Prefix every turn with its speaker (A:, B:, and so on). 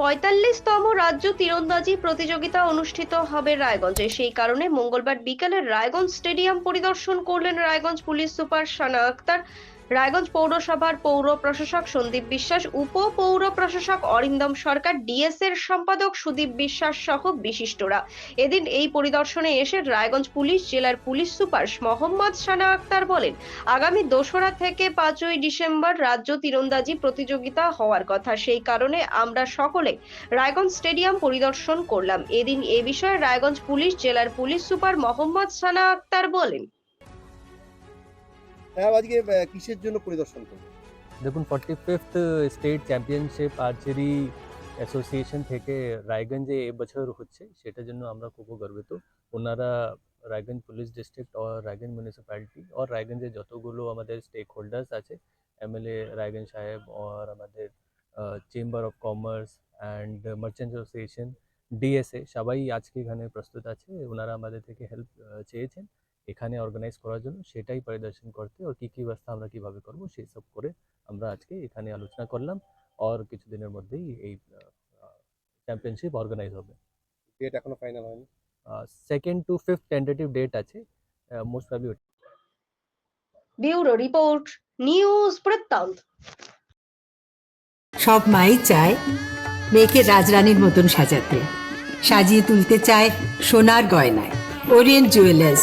A: পঁয়তাল্লিশতম রাজ্য তীরন্দাজি প্রতিযোগিতা অনুষ্ঠিত হবে রায়গঞ্জে। সেই কারণে মঙ্গলবার বিকেলে রায়গঞ্জ স্টেডিয়াম পরিদর্শন করলেন রায়গঞ্জ পুলিশ সুপার সানা আক্তার। রায়গঞ্জ পৌরসভার পৌর প্রশাসক সন্দীপ বিশ্বাস, উপ পৌর প্রশাসক অরিন্দম সরকার, ডিএস এর সম্পাদক সুদীপ বিশ্বাস সহ বিশিষ্টরা। এদিন এই পরিদর্শনে এসে রায়গঞ্জ পুলিশ, জেলার পুলিশ সুপার মোহাম্মদ সানা আক্তার বলেন, আগামী দোসরা থেকে পাঁচই ডিসেম্বর রাজ্য তীরন্দাজি প্রতিযোগিতা হওয়ার কথা। সেই কারণে আমরা সকলে রায়গঞ্জ স্টেডিয়াম পরিদর্শন করলাম। এদিন এ বিষয়ে রায়গঞ্জ পুলিশ, জেলার পুলিশ সুপার মোহাম্মদ সানা আক্তার বলেন।
B: হ্যাঁ আজকে কিসের জন্য পরিদর্শন করবেন
C: দেখুন forty fifth state championship archery association থেকে রায়গঞ্জে এবছর হচ্ছে, সেটার জন্য আমরা খুব গর্বিত। ওনারা রায়গঞ্জ পুলিশ ডিস্ট্রিক্ট আর রায়গঞ্জ মিউনিসিপ্যালিটি আর রায়গঞ্জে যতগুলো আমাদের স্টেক হোল্ডার্স আছে এমএলএ রায়গঞ্জ সাহেব আর আমাদের chamber of commerce and merchant association DSA সবাই আজকে এখানে প্রস্তুত আছে। ওনারা আমাদের থেকে হেল্প চেয়েছেন। এখানে অর্গানাইজ করার জন্য সেটাই পরিদর্শন করতে ওর কী কী ব্যবস্থা আমরা কীভাবে করব সেই সব করে আমরা আজকে এখানে আলোচনা করলাম। আর কিছুদিনের মধ্যেই এই চ্যাম্পিয়নশিপ অর্গানাইজ হবে।
B: ডেট এখনও ফাইনাল হয়নি।
C: Second to fifth tentative date আছে। Most probably
A: bureau report news Brittanto.
D: সব মাই চায় মেয়েকে রাজরানীর মতন সাজাতে। সাজিয়ে তুলতে চায় সোনার গয়নায়। Orient jewellers